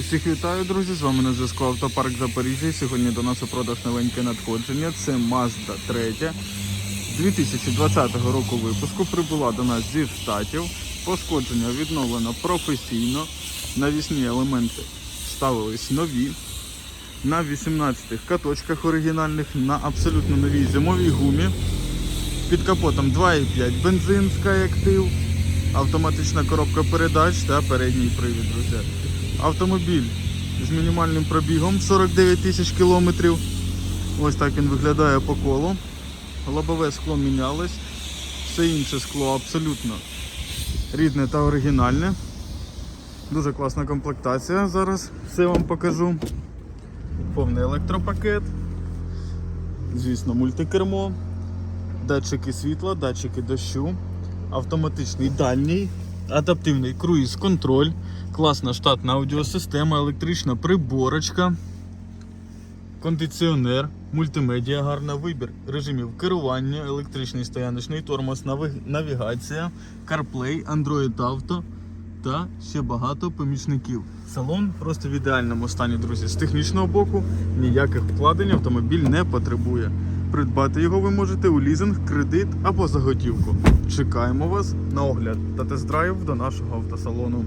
Усіх вітаю, друзі! З вами на зв'язку Автопарк Запоріжжя. Сьогодні до нас у продаж новеньке надходження. Це Mazda 3 2020 року випуску. Прибула до нас зі штатів. Пошкодження відновлено професійно. Навісні елементи ставились нові. На 18-х каточках оригінальних, на абсолютно новій зимовій гумі. Під капотом 2,5 бензин Skyactiv, автоматична коробка передач та передній привід, друзі. Автомобіль з мінімальним пробігом 49 тисяч кілометрів. Ось так він виглядає по колу. Лобове скло мінялось. Все інше скло абсолютно рідне та оригінальне. Дуже класна комплектація. Зараз все вам покажу. Повний електропакет. Звісно, мультикермо, датчики світла, датчики дощу, автоматичний дальній, адаптивний круїз-контроль, класна штатна аудіосистема, електрична приборочка, кондиціонер, мультимедіа, гарна вибір режимів керування, електричний стояночний тормоз, навігація, CarPlay, Android Auto та ще багато помічників. Салон просто в ідеальному стані, друзі. З технічного боку ніяких вкладень автомобіль не потребує. Придбати його ви можете у лізинг, кредит або заготівку. Чекаємо вас на огляд та тест-драйв до нашого автосалону.